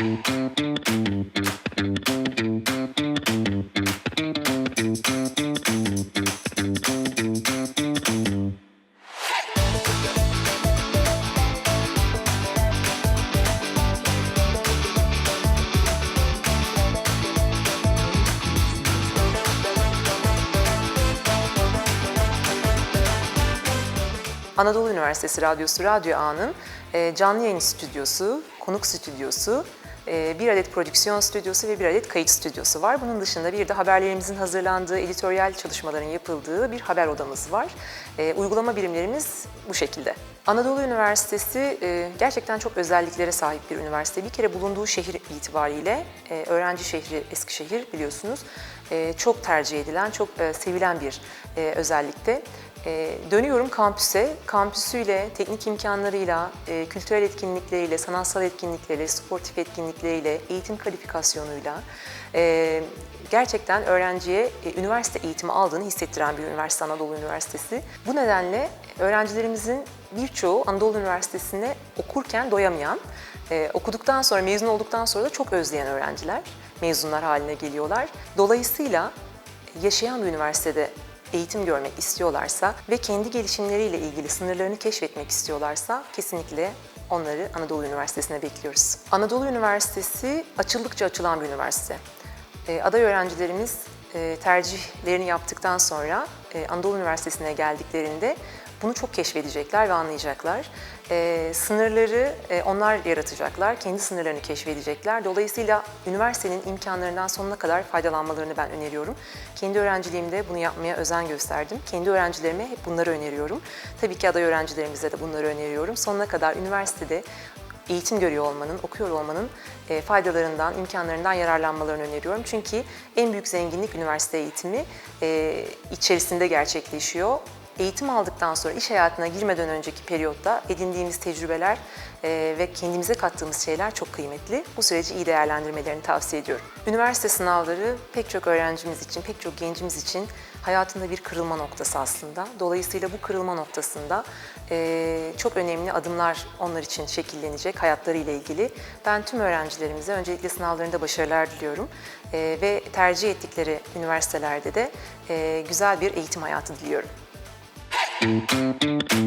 Anadolu Üniversitesi Radyosu Radyo A'nın e, canlı yayın stüdyosu, konuk stüdyosu, bir adet prodüksiyon stüdyosu ve bir adet kayıt stüdyosu var. Bunun dışında bir de haberlerimizin hazırlandığı, editoryal çalışmaların yapıldığı bir haber odamız var. E, Uygulama birimlerimiz bu şekilde. Anadolu Üniversitesi e, gerçekten çok özelliklere sahip bir üniversite. Bir kere bulunduğu şehir itibariyle, e, öğrenci şehri Eskişehir biliyorsunuz, e, çok tercih edilen, çok sevilen bir özellikte. Ee, dönüyorum kampüse. Kampüsüyle, teknik imkanlarıyla, e, kültürel etkinlikleriyle, sanatsal etkinlikleriyle, sportif etkinlikleriyle, eğitim kalifikasyonuyla e, gerçekten öğrenciye e, üniversite eğitimi aldığını hissettiren bir üniversite Anadolu Üniversitesi. Bu nedenle öğrencilerimizin birçoğu Anadolu Üniversitesi'nde okurken doyamayan, e, okuduktan sonra, mezun olduktan sonra da çok özleyen öğrenciler, mezunlar haline geliyorlar. Dolayısıyla yaşayan bir üniversitede eğitim görmek istiyorlarsa ve kendi gelişimleriyle ilgili sınırlarını keşfetmek istiyorlarsa kesinlikle onları Anadolu Üniversitesi'ne bekliyoruz. Anadolu Üniversitesi açıldıkça açılan bir üniversite. E, aday öğrencilerimiz e, tercihlerini yaptıktan sonra e, Anadolu Üniversitesi'ne geldiklerinde bunu çok keşfedecekler ve anlayacaklar. E, sınırları e, onlar yaratacaklar, kendi sınırlarını keşfedecekler. Dolayısıyla üniversitenin imkanlarından sonuna kadar faydalanmalarını ben öneriyorum. Kendi öğrenciliğimde bunu yapmaya özen gösterdim. Kendi öğrencilerime hep bunları öneriyorum. Tabii ki aday öğrencilerimize de bunları öneriyorum. Sonuna kadar üniversitede eğitim görüyor olmanın, okuyor olmanın e, faydalarından, imkanlarından yararlanmalarını öneriyorum. Çünkü en büyük zenginlik üniversite eğitimi e, içerisinde gerçekleşiyor. Eğitim aldıktan sonra iş hayatına girmeden önceki periyotta edindiğimiz tecrübeler e, ve kendimize kattığımız şeyler çok kıymetli. Bu süreci iyi değerlendirmelerini tavsiye ediyorum. Üniversite sınavları pek çok öğrencimiz için, pek çok gencimiz için hayatında bir kırılma noktası aslında. Dolayısıyla bu kırılma noktasında e, çok önemli adımlar onlar için şekillenecek hayatlarıyla ilgili. Ben tüm öğrencilerimize öncelikle sınavlarında başarılar diliyorum e, ve tercih ettikleri üniversitelerde de güzel bir eğitim hayatı diliyorum. Thank you.